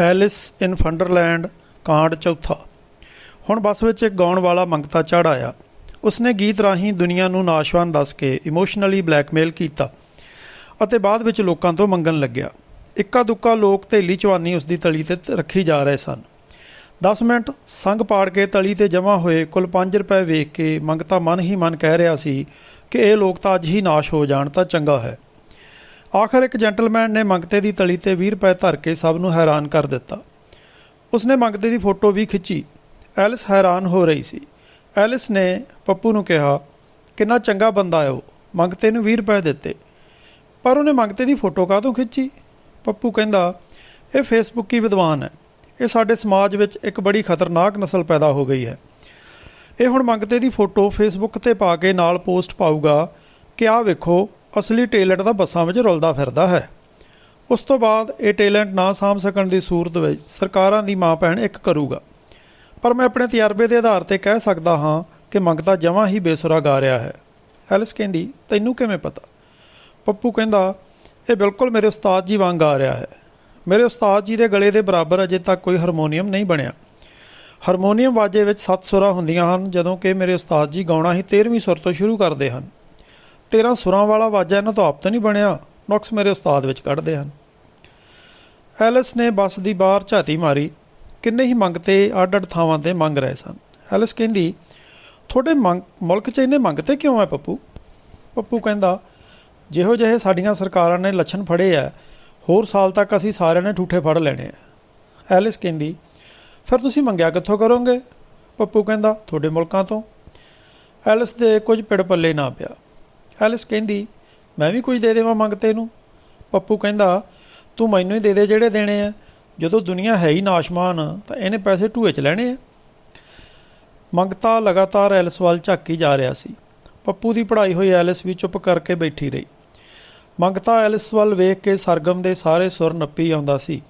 Alice ਇਨ ਫੰਡਰਲੈਂਡ, ਕਾਂਡ ਚੌਥਾ। ਹੁਣ ਬੱਸ ਵਿੱਚ ਇੱਕ ਗਾਉਣ ਵਾਲਾ ਮੰਗਤਾ ਚੜ ਆਇਆ। ਉਸਨੇ ਗੀਤ ਰਾਹੀਂ ਦੁਨੀਆ ਨੂੰ ਨਾਸ਼ਵਾਨ ਦੱਸ ਕੇ ਇਮੋਸ਼ਨਲੀ ਬਲੈਕਮੇਲ ਕੀਤਾ ਅਤੇ ਬਾਅਦ ਵਿੱਚ ਲੋਕਾਂ ਤੋਂ ਮੰਗਣ ਲੱਗਿਆ। ਇੱਕਾ ਦੁੱਕਾ ਲੋਕ ਥੇਲੀ ਚਵਾਨੀ ਉਸ ਦੀ ਤਲੀ ਤੇ ਰੱਖੀ ਜਾ ਰਹੇ ਸਨ। 10 ਮਿੰਟ ਸੰਗ ਪਾੜ ਕੇ ਤਲੀ ਤੇ ਜਮ੍ਹਾਂ ਹੋਏ ਕੁੱਲ 5 ਰੁਪਏ ਵੇਖ ਕੇ ਮੰਗਤਾ ਮਨ ਹੀ ਮਨ ਕਹਿ ਰਿਹਾ ਸੀ ਕਿ ਇਹ ਲੋਕ ਤਾਂ ਅੱਜ ਹੀ ਨਾਸ਼ ਹੋ ਜਾਣ ਤਾਂ ਚੰਗਾ ਹੈ। ਆਖਰ ਇੱਕ ਜੈਂਟਲਮੈਨ ਨੇ ਮੰਗਤੇ ਦੀ ਤਲੀ ਤੇ 20 ਰੁਪਏ ਧਰ ਕੇ ਸਭ ਨੂੰ ਹੈਰਾਨ ਕਰ ਦਿੱਤਾ। ਉਸਨੇ ਮੰਗਤੇ ਦੀ ਫੋਟੋ ਵੀ ਖਿੱਚੀ। ਐਲਿਸ ਹੈਰਾਨ ਹੋ ਰਹੀ ਸੀ। ਐਲਿਸ ਨੇ ਪੱਪੂ ਨੂੰ ਕਿਹਾ, ਕਿੰਨਾ ਚੰਗਾ ਬੰਦਾ ਹੈ ਉਹ। ਮੰਗਤੇ ਨੂੰ 20 ਰੁਪਏ ਦਿੱਤੇ। ਪਰ ਉਹਨੇ ਮੰਗਤੇ ਦੀ ਫੋਟੋ ਕਾਹਤੋਂ ਖਿੱਚੀ? ਪੱਪੂ ਕਹਿੰਦਾ, ਇਹ ਫੇਸਬੁੱਕੀ ਵਿਦਵਾਨ ਹੈ। ਇਹ ਸਾਡੇ ਸਮਾਜ ਵਿੱਚ ਇੱਕ ਬੜੀ ਖਤਰਨਾਕ ਨਸਲ ਪੈਦਾ ਹੋ ਗਈ ਹੈ। ਇਹ ਹੁਣ ਮੰਗਤੇ ਦੀ ਫੋਟੋ ਫੇਸਬੁੱਕ ਤੇ ਪਾ ਕੇ ਨਾਲ ਪੋਸਟ ਪਾਊਗਾ ਕਿ ਆਹ ਵੇਖੋ ਅਸਲੀ ਟੈਲੈਂਟ ਦਾ ਬੱਸਾਂ ਵਿੱਚ ਰੁਲਦਾ ਫਿਰਦਾ ਹੈ। ਉਸ ਤੋਂ ਬਾਅਦ ਇਹ ਟੈਲੈਂਟ ਨਾ ਸਾਂਭ ਸਕਣ ਦੀ ਸੂਰਤ ਵਿੱਚ ਸਰਕਾਰਾਂ ਦੀ ਮਾਂ ਭੈਣ ਇੱਕ ਕਰੂਗਾ। ਪਰ ਮੈਂ ਆਪਣੇ ਤਜਰਬੇ ਦੇ ਆਧਾਰ ਤੇ ਕਹਿ ਸਕਦਾ ਹਾਂ ਕਿ ਮੰਗਤਾ ਜਮਾਂ ਹੀ ਬੇਸੁਰਾ ਗਾ ਰਿਹਾ ਹੈ। ਐਲਿਸ ਕਹਿੰਦੀ, ਤੈਨੂੰ ਕਿਵੇਂ ਪਤਾ? ਪੱਪੂ ਕਹਿੰਦਾ, ਇਹ ਬਿਲਕੁਲ ਮੇਰੇ ਉਸਤਾਦ ਜੀ ਵਾਂਗ ਗਾ ਰਿਹਾ ਹੈ। ਮੇਰੇ ਉਸਤਾਦ ਜੀ ਦੇ ਗਲੇ ਦੇ ਬਰਾਬਰ ਅਜੇ ਤੱਕ ਕੋਈ ਹਾਰਮੋਨੀਅਮ ਨਹੀਂ ਬਣਿਆ। ਹਾਰਮੋਨੀਅਮ ਵਾਜੇ ਵਿੱਚ ਸੱਤ ਸੁਰਾਂ ਹੁੰਦੀਆਂ ਹਨ, ਜਦੋਂ ਕਿ ਮੇਰੇ ਉਸਤਾਦ ਜੀ ਗਾਉਣਾ ਹੀ 13ਵੀਂ ਸੁਰ ਤੋਂ ਸ਼ੁਰੂ ਕਰਦੇ ਹਨ। 13 ਸੁਰਾਂ ਵਾਲਾ ਵਾਜਾ ਇਹਨਾਂ ਤੋਂ ਆਪ ਤਾਂ ਨਹੀਂ ਬਣਿਆ। ਨੁਕਸ ਮੇਰੇ ਉਸਤਾਦ ਵਿੱਚ ਕੱਢਦੇ ਹਨ। ਐਲਿਸ ਨੇ ਬੱਸ ਦੀ ਬਾਹਰ ਝਾਤੀ ਮਾਰੀ। ਕਿੰਨੇ ਹੀ ਮੰਗਤੇ ਅੱਡ-ਅੱਡ ਥਾਵਾਂ ਤੇ ਮੰਗ ਰਹੇ ਸਨ। ਐਲਿਸ ਕਹਿੰਦੀ, ਤੁਹਾਡੇ ਮੰਗ, ਮੁਲਕ 'ਚ ਇੰਨੇ ਮੰਗਤੇ ਕਿਉਂ ਹੈ ਪੱਪੂ? ਪੱਪੂ ਕਹਿੰਦਾ, ਜਿਹੋ ਜਿਹੇ ਸਾਡੀਆਂ ਸਰਕਾਰਾਂ ਨੇ ਲੱਛਣ ਫੜੇ ਆ ਹੋਰ ਸਾਲ ਤੱਕ ਅਸੀਂ ਸਾਰਿਆਂ ਨੇ ਠੂਠੇ ਫੜ ਲੈਣੇ ਆ ਐਲਿਸ ਕਹਿੰਦੀ, ਫਿਰ ਤੁਸੀਂ ਮੰਗਿਆ ਕਿੱਥੋਂ ਕਰੋਗੇ? ਪੱਪੂ ਕਹਿੰਦਾ, ਤੁਹਾਡੇ ਮੁਲਕਾਂ ਤੋਂ। ਐਲਿਸ ਦੇ ਕੁਝ ਪਿੜ ਪੱਲੇ ਨਾ ਪਿਆ। ਐਲਿਸ ਕਹਿੰਦੀ, ਮੈਂ ਵੀ ਕੁਝ ਦੇ ਦੇਵਾਂ ਮੰਗਤੇ ਨੂੰ ਪੱਪੂ ਕਹਿੰਦਾ, ਤੂੰ ਮੈਨੂੰ ਹੀ ਦੇ ਦੇ ਜਿਹੜੇ ਦੇਣੇ ਆ। ਜਦੋਂ ਦੁਨੀਆ ਹੈ ਹੀ ਨਾਸ਼ਮਾਨ, ਤਾਂ ਇਹਨੇ ਪੈਸੇ ਢੂਏ ਚ ਲੈਣੇ ਆ। ਮੰਗਤਾ ਲਗਾਤਾਰ ਐਲਿਸ ਵੱਲ ਝਾਕੀ ਜਾ ਰਿਹਾ ਸੀ। ਪੱਪੂ ਦੀ ਪੜ੍ਹਾਈ ਹੋਈ ਐਲਿਸ ਵੀ ਚੁੱਪ ਕਰਕੇ ਬੈਠੀ ਰਹੀ। ਮੰਗਤਾ ਐਲਿਸ ਵੱਲ ਵੇਖ ਕੇ ਸਰਗਮ ਦੇ ਸਾਰੇ ਸੁਰ ਨੱਪੀ ਆਉਂਦਾ ਸੀ।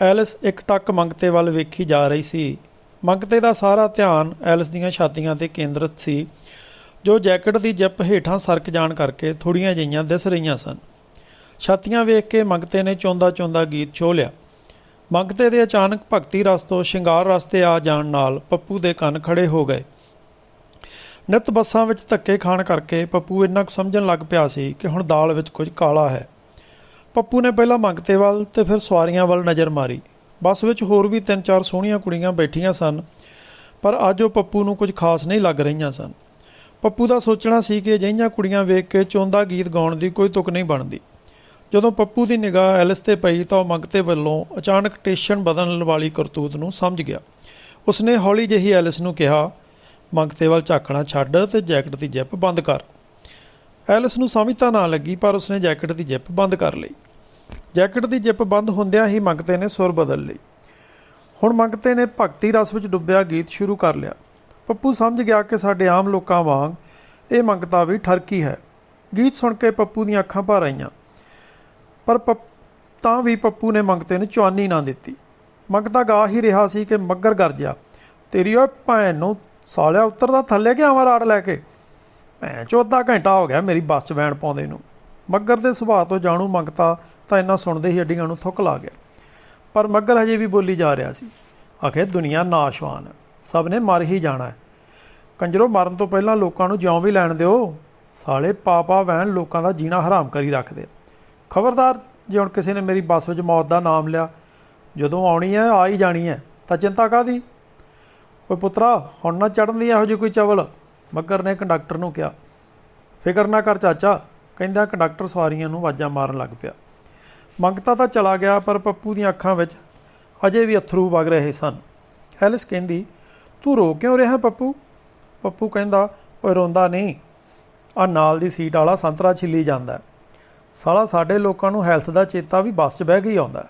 ਐਲਿਸ ਇੱਕ ਟੱਕ ਮੰਗਤੇ ਵੱਲ ਵੇਖੀ ਜਾ ਰਹੀ ਸੀ। ਮੰਗਤੇ ਦਾ ਸਾਰਾ ਧਿਆਨ ਐਲਿਸ ਦੀਆਂ ਛਾਤੀਆਂ ਤੇ ਕੇਂਦਰਿਤ ਸੀ। ਜੋ ਜੈਕਟ ਦੀ ਜਿੱਪ ਹੇਠਾਂ ਸਰਕ ਜਾਣ ਕਰਕੇ ਥੋੜੀਆਂ ਜਿਹੀਆਂ ਦਿਸ ਰਹੀਆਂ ਸਨ। ਛਾਤੀਆਂ ਵੇਖ ਕੇ ਮੰਗਤੇ ਨੇ ਚੋਂਦਾ ਚੋਂਦਾ ਗੀਤ ਛੋ ਲਿਆ। ਮੰਗਤੇ ਦੇ ਅਚਾਨਕ ਭਗਤੀ ਰਸ ਤੋਂ ਸ਼ਿੰਗਾਰ ਰਸ ਤੇ ਆ ਜਾਣ ਨਾਲ ਪੱਪੂ ਦੇ ਕੰਨ ਖੜੇ ਹੋ ਗਏ। ਨਿਤ ਬੱਸਾਂ ਵਿੱਚ ਧੱਕੇ ਖਾਣ ਕਰਕੇ ਪੱਪੂ ਇੰਨਾ ਕੁ ਸਮਝਣ ਲੱਗ ਪਿਆ ਸੀ ਕਿ ਹੁਣ ਦਾਲ ਵਿੱਚ ਕੁਝ ਕਾਲਾ ਹੈ। ਪੱਪੂ ਨੇ ਪਹਿਲਾਂ ਮੰਗਤੇ ਵੱਲ ਤੇ ਫਿਰ ਸਵਾਰੀਆਂ ਵੱਲ ਨਜ਼ਰ ਮਾਰੀ। ਬੱਸ ਵਿੱਚ ਹੋਰ ਵੀ ਤਿੰਨ ਚਾਰ ਸੋਹਣੀਆਂ ਕੁੜੀਆਂ ਬੈਠੀਆਂ ਸਨ, ਪਰ ਅੱਜ ਉਹ ਪੱਪੂ ਨੂੰ ਕੁਝ ਖਾਸ ਨਹੀਂ ਲੱਗ ਰਹੀਆਂ ਸਨ। ਪੱਪੂ ਦਾ ਸੋਚਣਾ ਸੀ ਕਿ ਅਜਿਹੀਆਂ ਕੁੜੀਆਂ ਵੇਖ ਕੇ ਚੋਂਦਾ ਗੀਤ ਗਾਉਣ ਦੀ ਕੋਈ ਤੁਕ ਨਹੀਂ ਬਣਦੀ। ਜਦੋਂ ਪੱਪੂ ਦੀ ਨਿਗਾਹ ਐਲਿਸ ਤੇ ਪਈ ਤਾਂ ਉਹ ਮੰਗਤੇ ਵੱਲੋਂ ਅਚਾਨਕ ਟੇਸ਼ਨ ਬਦਲਣ ਵਾਲੀ ਕਰਤੂਤ ਨੂੰ ਸਮਝ ਗਿਆ। ਉਸਨੇ ਹੌਲੀ ਜਿਹੀ ਐਲਿਸ ਨੂੰ ਕਿਹਾ ਮੰਗਤੇ ਵੱਲ ਝਾਕਣਾ ਛੱਡ ਤੇ ਜੈਕਟ ਦੀ ਜਿੱਪ ਬੰਦ ਕਰ। ਐਲਿਸ ਨੂੰ ਸਮਝ ਤਾਂ ਨਾ ਲੱਗੀ, ਪਰ ਉਸਨੇ ਜੈਕਟ ਦੀ ਜਿੱਪ ਬੰਦ ਕਰ ਲਈ। ਜੈਕਟ ਦੀ ਜਿੱਪ ਬੰਦ ਹੁੰਦਿਆਂ ਹੀ ਮੰਗਤੇ ਨੇ ਸੁਰ ਬਦਲ ਲਈ ਹੁਣ ਮੰਗਤੇ ਨੇ ਭਗਤੀ ਰਸ ਵਿੱਚ ਡੁੱਬਿਆ ਗੀਤ ਸ਼ੁਰੂ ਕਰ ਲਿਆ। ਪੱਪੂ ਸਮਝ ਗਿਆ ਕਿ ਸਾਡੇ ਆਮ ਲੋਕਾਂ ਵਾਂਗ ਇਹ ਮੰਗਤਾ ਵੀ ਠਰਕੀ ਹੈ। ਗੀਤ ਸੁਣ ਕੇ ਪੱਪੂ ਦੀਆਂ ਅੱਖਾਂ ਭਰ ਆਈਆਂ। ਪਰ ਪੱਪ- ਤਾਂ ਵੀ ਪੱਪੂ ਨੇ ਮੰਗਤੇ ਨੂੰ ਚਵਾਨੀ ਨਾ ਦਿੱਤੀ। ਮੰਗਤਾ ਗਾ ਹੀ ਰਿਹਾ ਸੀ ਕਿ ਮੱਗਰ ਗਰਜਿਆ ਤੇਰੀ ਓਏ ਭੈਣ ਨੂੰ ਸਾਲਿਆ ਉੱਤਰਦਾ ਥੱਲੇ ਕਿ ਆਵਾਂ ਰਾੜ ਲੈ ਕੇ? ਭੈਣ ਚੋ ਘੰਟਾ ਹੋ ਗਿਆ ਮੇਰੀ ਬੱਸ 'ਚ ਵੈਣ ਪਾਉਂਦੇ ਨੂੰ। ਮੱਗਰ ਦੇ ਸੁਭਾਅ ਤੋਂ ਜਾਣੂ ਮੰਗਤਾ ਤਾਂ ਇੰਨਾ ਸੁਣਦੇ ਹੀ ਅੱਡੀਆਂ ਨੂੰ ਥੁੱਕ ਲਾ ਗਿਆ। ਪਰ ਮੱਗਰ ਹਜੇ ਵੀ ਬੋਲੀ ਜਾ ਰਿਹਾ ਸੀ। ਆਖੇ ਦੁਨੀਆ ਨਾਸ਼ਵਾਨ ਹੈ। ਸਭ ਨੇ ਮਰ ਹੀ ਜਾਣਾ ਹੈ। ਕੰਜਰੋ, ਮਰਨ ਤੋਂ ਪਹਿਲਾਂ ਲੋਕਾਂ ਨੂੰ ਜਿਉਂ ਵੀ ਲੈਣ ਦਿਓ, ਸਾਲੇ ਪਾਪਾ ਵੈਣ ਲੋਕਾਂ ਦਾ ਜੀਣਾ ਹਰਾਮ ਕਰੀ ਰੱਖਦੇ ਖਬਰਦਾਰ, ਜੇ ਹੁਣ ਕਿਸੇ ਨੇ ਮੇਰੀ ਬੱਸ ਵਿੱਚ ਮੌਤ ਦਾ ਨਾਮ ਲਿਆ, ਜਦੋਂ ਆਉਣੀ ਹੈ, ਆ ਹੀ ਜਾਣੀ ਹੈ, ਤਾਂ ਚਿੰਤਾ ਕਾਦੀ ਓਏ ਪੁੱਤਰਾ, ਹੁਣ ਨਾ ਚੜਨ ਦੀ ਇਹੋ ਜਿਹੀ ਕੋਈ ਚਵਲ? ਮੱਗਰ ਨੇ ਕੰਡਕਟਰ ਨੂੰ ਕਿਹਾ। ਫਿਕਰ ਨਾ ਕਰ ਚਾਚਾ, ਕਹਿੰਦਾ ਕੰਡਕਟਰ ਸਵਾਰੀਆਂ ਨੂੰ ਆਵਾਜ਼ਾਂ ਮਾਰਨ ਲੱਗ ਪਿਆ। ਮੰਗਤਾ ਤਾਂ ਚਲਾ ਗਿਆ, ਪਰ ਪੱਪੂ ਦੀਆਂ ਅੱਖਾਂ ਵਿੱਚ ਅਜੇ ਵੀ ਅਥਰੂ ਵਗ ਰਹੇ ਸਨ। ਐਲਿਸ ਕਹਿੰਦੀ ਤੂੰ ਰੋ ਕਿਉਂ ਰਿਹਾ ਪੱਪੂ? ਪੱਪੂ ਕਹਿੰਦਾ, ਓਏ ਰੋਂਦਾ ਨਹੀਂ। ਆ ਨਾਲ ਦੀ ਸੀਟ ਵਾਲਾ ਸੰਤਰਾ ਛਿੱਲੀ ਜਾਂਦਾ ਸਾਲਾ ਸਾਡੇ ਲੋਕਾਂ ਨੂੰ ਹੈਲਥ ਦਾ ਚੇਤਾ ਵੀ ਬੱਸ 'ਚ ਬਹਿ ਕੇ ਹੀ ਆਉਂਦਾ ਹੈ।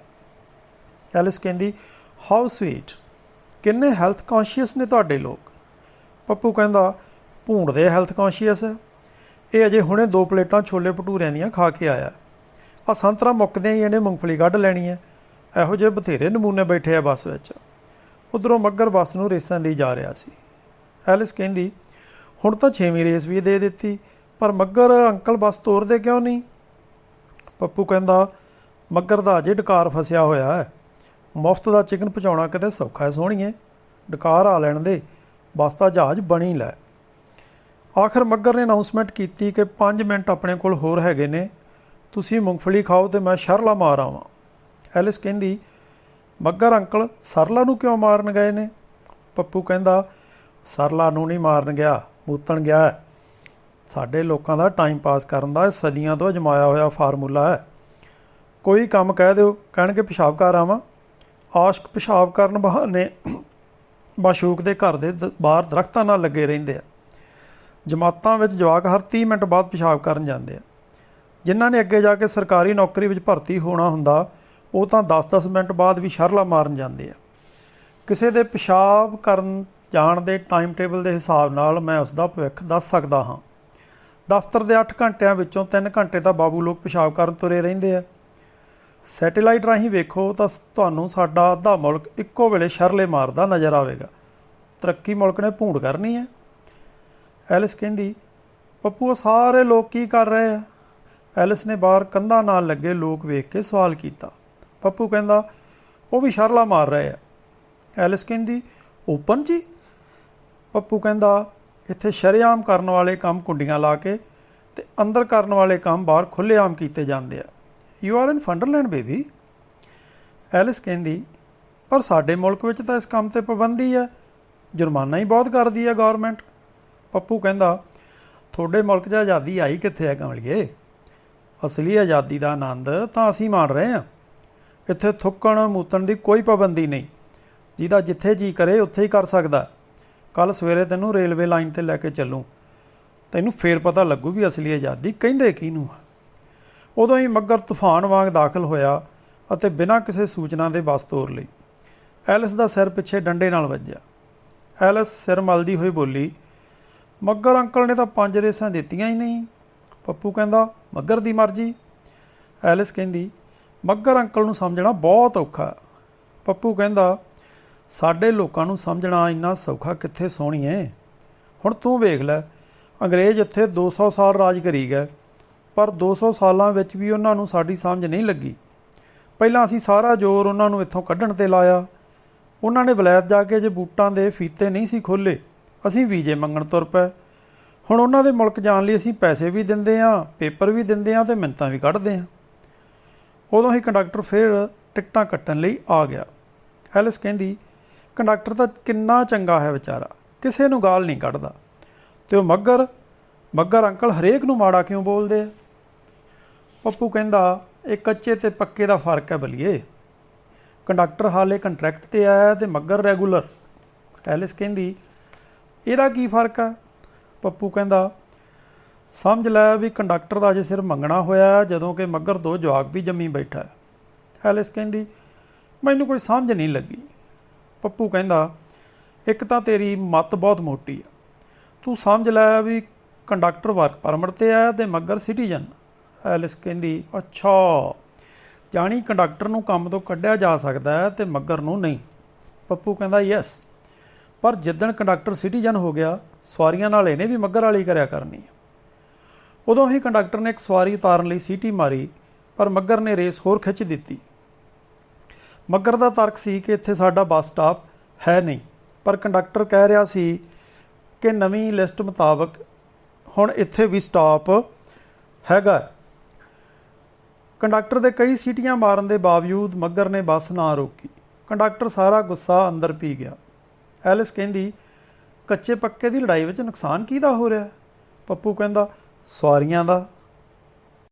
ਐਲਿਸ ਕਹਿੰਦੀ ਹਾਊ ਸਵੀਟ ਕਿੰਨੇ ਹੈਲਥ ਕੌਨਸ਼ੀਅਸ ਨੇ ਤੁਹਾਡੇ ਲੋਕ? ਪੱਪੂ ਕਹਿੰਦਾ ਭੂੰਡਦੇ ਹੈਲਥ ਕੌਨਸ਼ੀਅਸ ਇਹ ਅਜੇ ਹੁਣੇ ਦੋ ਪਲੇਟਾਂ ਛੋਲੇ ਭਟੂਰਿਆਂ ਦੀਆਂ ਖਾ ਕੇ ਆਇਆ ਆ ਸੰਤਰਾ ਮੁੱਕਦਿਆਂ ਹੀ ਇਹਨੇ ਮੂੰਗਫਲੀ ਕੱਢ ਲੈਣੀ ਹੈ। ਇਹੋ ਜਿਹੇ ਬਥੇਰੇ ਨਮੂਨੇ ਬੈਠੇ ਆ ਬੱਸ ਵਿੱਚ। ਉਧਰੋਂ ਮੱਗਰ ਬੱਸ ਨੂੰ ਰੇਸਾਂ ਦੀ ਜਾ ਰਿਹਾ ਸੀ। ਐਲਿਸ ਕਹਿੰਦੀ, ਹੁਣ ਤਾਂ ਛੇਵੀਂ ਰੇਸ ਵੀ ਦੇ ਦਿੱਤੀ, ਪਰ ਮੱਗਰ ਅੰਕਲ ਬੱਸ ਤੋਰਦੇ ਕਿਉਂ ਨਹੀਂ? ਪੱਪੂ ਕਹਿੰਦਾ ਮੱਗਰ ਦਾ ਅਜੇ ਡਕਾਰ ਫਸਿਆ ਹੋਇਆ ਹੈ। ਮੁਫਤ ਦਾ ਚਿਕਨ ਪਹੁੰਚਾਉਣਾ ਕਿਤੇ ਸੌਖਾ ਹੈ, ਸੋਹਣੀਏ। ਡਕਾਰ ਆ ਲੈਣ ਦੇ, ਬੱਸ ਦਾ ਜਹਾਜ਼ ਬਣੀ ਲੈ। ਆਖਰ ਮੱਗਰ ਨੇ ਅਨਾਉਂਸਮੈਂਟ ਕੀਤੀ ਕਿ 5 ਮਿੰਟ ਆਪਣੇ ਕੋਲ ਹੋਰ ਹੈਗੇ ਨੇ। ਤੁਸੀਂ ਮੂੰਗਫਲੀ ਖਾਓ ਤੇ ਮੈਂ ਸ਼ਰਲਾ ਮਾਰ ਆਵਾਂ। ਐਲਿਸ ਕਹਿੰਦੀ ਮੱਗਰ ਅੰਕਲ ਸਰਲਾ ਨੂੰ ਕਿਉਂ ਮਾਰਨ ਗਏ ਨੇ? ਪੱਪੂ ਕਹਿੰਦਾ, ਸਰਲਾ ਨੂੰ ਨਹੀਂ ਮਾਰਨ ਗਿਆ, ਮੂਤਣ ਗਿਆ ਸਾਡੇ ਲੋਕਾਂ ਦਾ ਟਾਈਮ ਪਾਸ ਕਰਨ ਦਾ ਸਦੀਆਂ ਤੋਂ ਅਜਮਾਇਆ ਹੋਇਆ ਫਾਰਮੂਲਾ ਹੈ। ਕੋਈ ਕੰਮ ਕਹਿ ਦਿਓ, ਕਹਿਣਗੇ ਪਿਸ਼ਾਬ ਕਰ ਆਵਾਂ। ਆਸ਼ਕ ਪਿਸ਼ਾਬ ਕਰਨ ਬਹਾਨੇ ਮਾਸ਼ੂਕ ਦੇ ਘਰ ਦੇ ਦ- ਬਾਹਰ ਦਰਖਤਾਂ ਨਾਲ ਲੱਗੇ ਰਹਿੰਦੇ ਆ। ਜਮਾਤਾਂ ਵਿੱਚ ਜਵਾਕ ਹਰ 30 ਮਿੰਟ ਬਾਅਦ ਪਿਸ਼ਾਬ ਕਰਨ ਜਾਂਦੇ ਆ। ਜਿਨ੍ਹਾਂ ਨੇ ਅੱਗੇ ਜਾ ਕੇ ਸਰਕਾਰੀ ਨੌਕਰੀ ਵਿੱਚ ਭਰਤੀ ਹੋਣਾ ਹੁੰਦਾ ਉਹ ਤਾਂ 10-10 ਮਿੰਟ ਬਾਅਦ ਵੀ ਸ਼ਰਲਾ ਮਾਰਨ ਜਾਂਦੇ ਆ। ਕਿਸੇ ਦੇ ਪਿਸ਼ਾਬ ਕਰਨ ਜਾਣ ਦੇ ਟਾਈਮ ਟੇਬਲ ਦੇ ਹਿਸਾਬ ਨਾਲ ਮੈਂ ਉਸ ਦਾ ਭਵਿੱਖ ਦੱਸ ਸਕਦਾ ਹਾਂ। ਦਫ਼ਤਰ ਦੇ 8 ਘੰਟਿਆਂ ਵਿੱਚੋਂ 3 ਘੰਟੇ ਤਾਂ ਬਾਬੂ ਲੋਕ ਪਿਸ਼ਾਬ ਕਰਨ ਤੁਰੇ ਰਹਿੰਦੇ ਆ। ਸੈਟੇਲਾਈਟ ਰਾਹੀਂ ਵੇਖੋ ਤਾਂ ਸ- ਤੁਹਾਨੂੰ ਸਾਡਾ ਅੱਧਾ ਮੁਲਕ ਇੱਕੋ ਵੇਲੇ ਸ਼ਰਲੇ ਮਾਰਦਾ ਨਜ਼ਰ ਆਵੇਗਾ। ਤਰੱਕੀ ਮੁਲਕ ਨੇ ਭੂੰਡ ਕਰਨੀ ਹੈ। ਐਲਿਸ ਕਹਿੰਦੀ ਪੱਪੂ ਉਹ ਸਾਰੇ ਲੋਕ ਕੀ ਕਰ ਰਹੇ ਆ? ਐਲਿਸ ਨੇ ਬਾਹਰ ਕੰਧਾਂ ਨਾਲ ਲੱਗੇ ਲੋਕ ਵੇਖ ਕੇ ਸਵਾਲ ਕੀਤਾ। ਪੱਪੂ ਕਹਿੰਦਾ, ਉਹ ਵੀ ਸ਼ਰਲਾ ਮਾਰ ਰਹੇ ਆ। ਐਲਿਸ ਕਹਿੰਦੀ, ਓਪਨ ਜੀ? ਪੱਪੂ ਕਹਿੰਦਾ, ਇੱਥੇ ਸ਼ਰੇਆਮ ਕਰਨ ਵਾਲੇ ਕੰਮ ਕੁੰਡੀਆਂ ਲਾ ਕੇ ਤੇ ਅੰਦਰ ਕਰਨ ਵਾਲੇ ਕੰਮ ਬਾਹਰ ਖੁੱਲ੍ਹੇਆਮ ਕੀਤੇ ਜਾਂਦੇ ਆ। You are in wonderland baby Alice ਕਹਿੰਦੀ, ਪਰ ਸਾਡੇ ਮੁਲਕ ਵਿੱਚ ਤਾਂ ਇਸ ਕੰਮ ਤੇ ਪਾਬੰਦੀ ਹੈ ਜੁਰਮਾਨਾ ਹੀ ਬਹੁਤ ਕਰਦੀ ਹੈ ਗਵਰਨਮੈਂਟ ਪੱਪੂ ਕਹਿੰਦਾ, ਤੁਹਾਡੇ ਮੁਲਕ 'ਚ ਆਜ਼ਾਦੀ ਆਈ ਕਿੱਥੇ ਹੈ ਕਮਲੀਏ? ਅਸਲੀ ਆਜ਼ਾਦੀ ਦਾ ਆਨੰਦ ਤਾਂ ਅਸੀਂ ਮਾਣ ਰਹੇ ਹਾਂ ਇੱਥੇ ਥੁੱਕਣ ਮੂਤਣ ਦੀ ਕੋਈ ਪਾਬੰਦੀ ਨਹੀਂ। ਜਿਹਦਾ ਜਿੱਥੇ ਜੀ ਕਰੇ, ਉੱਥੇ ਹੀ ਕਰ ਸਕਦਾ। ਕੱਲ ਸਵੇਰੇ ਤੈਨੂੰ ਰੇਲਵੇ ਲਾਈਨ ਤੇ ਲੈ ਕੇ ਚੱਲੂ। ਤੈਨੂੰ ਫੇਰ ਪਤਾ ਲੱਗੂ ਵੀ ਅਸਲੀ ਆਜ਼ਾਦੀ ਕਹਿੰਦੇ ਕਿਹਨੂੰ ਆ। ਉਦੋਂ ਹੀ ਮੱਗਰ ਤੂਫਾਨ ਵਾਂਗ ਦਾਖਲ ਹੋਇਆ ਅਤੇ ਬਿਨਾਂ ਕਿਸੇ ਸੂਚਨਾ ਦੇ ਬੱਸ ਤੋਰ ਲਈ। ਐਲਿਸ ਦਾ ਸਿਰ ਪਿੱਛੇ ਡੰਡੇ ਨਾਲ ਵੱਜਿਆ। ਐਲਿਸ ਸਿਰ ਮਲਦੀ ਹੋਈ ਬੋਲੀ ਮੱਗਰ ਅੰਕਲ ਨੇ ਤਾਂ ਪੰਜ ਰੇਸਾਂ ਦਿੱਤੀਆਂ ਹੀ ਨਹੀਂ। ਪੱਪੂ ਕਹਿੰਦਾ ਮੱਗਰ ਦੀ ਮਰਜ਼ੀ। ਐਲਿਸ ਕਹਿੰਦੀ ਮੱਗਰ ਅੰਕਲ ਨੂੰ ਸਮਝਣਾ ਬਹੁਤ ਔਖਾ ਪੱਪੂ ਕਹਿੰਦਾ, ਸਾਡੇ ਲੋਕਾਂ ਨੂੰ ਸਮਝਣਾ ਇੰਨਾ ਸੌਖਾ ਕਿੱਥੇ ਸੋਹਣੀਏ ਹੁਣ ਤੂੰ ਵੇਖ ਲੈ, ਅੰਗਰੇਜ਼ ਇੱਥੇ 200 ਸਾਲ ਰਾਜ ਕਰੀ ਗਏ, ਪਰ 200 ਸਾਲਾਂ ਵਿੱਚ ਵੀ ਉਹਨਾਂ ਨੂੰ ਸਾਡੀ ਸਮਝ ਨਹੀਂ ਲੱਗੀ। ਪਹਿਲਾਂ ਅਸੀਂ ਸਾਰਾ ਜ਼ੋਰ ਉਹਨਾਂ ਨੂੰ ਇੱਥੋਂ ਕੱਢਣ ਤੇ ਲਾਇਆ। ਉਹਨਾਂ ਨੇ ਵਲੈਤ ਜਾ ਕੇ ਜੇ ਬੂਟਾਂ ਦੇ ਫੀਤੇ ਨਹੀਂ ਸੀ ਖੋਲੇ ਅਸੀਂ ਵੀਜ਼ੇ ਮੰਗਣ ਤੁਰ ਪਏ। ਹੁਣ ਉਹਨਾਂ ਦੇ ਮੁਲਕ ਜਾਣ ਲਈ ਅਸੀਂ ਪੈਸੇ ਵੀ ਦਿੰਦੇ ਆਂ, ਪੇਪਰ ਵੀ ਦਿੰਦੇ ਆਂ ਤੇ ਮਿੰਤਾਂ ਵੀ ਕੱਢਦੇ ਆਂ। ਉਦੋਂ ਹੀ ਕੰਡਕਟਰ ਫਿਰ ਟਿਕਟਾਂ ਕੱਟਣ ਲਈ ਆ ਗਿਆ। ਐਲਿਸ ਕਹਿੰਦੀ, ਕੰਡਕਟਰ ਤਾਂ ਕਿੰਨਾ ਚੰਗਾ ਹੈ ਵਿਚਾਰਾ, ਕਿਸੇ ਨੂੰ ਗਾਲ ਨਹੀਂ ਕੱਢਦਾ। ਤੇ ਉਹ ਮੱਗਰ ਮੱਗਰ ਅੰਕਲ ਹਰੇਕ ਨੂੰ ਮਾੜਾ ਕਿਉਂ ਬੋਲਦੇ ਆ? ਪੱਪੂ ਕਹਿੰਦਾ, ਇਹ ਕੱਚੇ ਤੇ ਪੱਕੇ ਦਾ ਫ਼ਰਕ ਹੈ ਬਲੀਏ। ਕੰਡਕਟਰ ਹਾਲੇ ਕੰਟਰੈਕਟ ਤੇ ਆਇਆ ਤੇ ਮੱਗਰ ਰੈਗੂਲਰ। ਐਲਿਸ ਕਹਿੰਦੀ, ਇਹਦਾ ਕੀ ਫ਼ਰਕ ਆ ਪੱਪੂ ਕਹਿੰਦਾ ਸਮਝ ਲੈ ਵੀ ਕੰਡਕਟਰ ਦਾ ਅਜੇ ਸਿਰ ਮੰਗਣਾ ਹੋਇਆ ਜਦੋਂ ਕਿ ਮੱਗਰ ਦੋ ਜਵਾਕ ਵੀ ਜੰਮੀ ਬੈਠਾ ਹੈ। ਐਲਿਸ ਕਹਿੰਦੀ, ਮੈਨੂੰ ਕੋਈ ਸਮਝ ਨਹੀਂ ਲੱਗੀ। ਪੱਪੂ ਕਹਿੰਦਾ, ਇੱਕ ਤਾਂ ਤੇਰੀ ਮੱਤ ਬਹੁਤ ਮੋਟੀ ਆ ਤੂੰ ਸਮਝ ਲੈ ਵੀ ਕੰਡਕਟਰ ਵਰਕ ਪਰਮਿਟ ਤੇ ਆਇਆ ਤੇ ਮੱਗਰ ਸਿਟੀਜ਼ਨ। ਐਲਿਸ ਕਹਿੰਦੀ, ਅੱਛਾ, ਜਾਣੀ ਕੰਡਕਟਰ ਨੂੰ ਕੰਮ ਤੋਂ ਕੱਢਿਆ ਜਾ ਸਕਦਾ ਹੈ ਤੇ ਮੱਗਰ ਨੂੰ ਨਹੀਂ। ਪੱਪੂ ਕਹਿੰਦਾ, ਯੈਸ, ਪਰ ਜਿੱਦਣ ਕੰਡਕਟਰ ਸਿਟੀਜ਼ਨ ਹੋ ਗਿਆ, ਸਵਾਰੀਆਂ ਨਾਲ ਇਹਨੇ ਵੀ ਮੱਗਰ ਵਾਲੀ ਕਰਿਆ ਕਰਨੀ ਹੈ। ਉਦੋਂ ਹੀ ਕੰਡਕਟਰ ਨੇ ਇੱਕ ਸਵਾਰੀ ਉਤਾਰਨ ਲਈ ਸੀਟੀ ਮਾਰੀ, ਪਰ ਮੱਗਰ ਨੇ ਰੇਸ ਹੋਰ ਖਿੱਚ ਦਿੱਤੀ। ਮੱਗਰ ਦਾ ਤਰਕ ਸੀ ਕਿ ਇੱਥੇ ਸਾਡਾ ਬੱਸ ਸਟਾਪ ਹੈ ਨਹੀਂ, ਪਰ ਕੰਡਕਟਰ ਕਹਿ ਰਿਹਾ ਸੀ ਕਿ ਨਵੀਂ ਲਿਸਟ ਮੁਤਾਬਕ ਹੁਣ ਇੱਥੇ ਵੀ ਸਟਾਪ ਹੈਗਾ ਕੰਡਕਟਰ ਦੇ ਕਈ ਸੀਟੀਆਂ ਮਾਰਨ ਦੇ ਬਾਵਜੂਦ ਮੱਗਰ ਨੇ ਬੱਸ ਨਾ ਰੋਕੀ। ਕੰਡਕਟਰ ਸਾਰਾ ਗੁੱਸਾ ਅੰਦਰ ਪੀ ਗਿਆ। ਐਲਿਸ ਕਹਿੰਦੀ, ਕੱਚੇ ਪੱਕੇ ਦੀ ਲੜਾਈ ਵਿੱਚ ਨੁਕਸਾਨ ਕਿਹਦਾ ਹੋ ਰਿਹਾ ਪੱਪੂ ਕਹਿੰਦਾ ਸਵਾਰੀਆਂ ਦਾ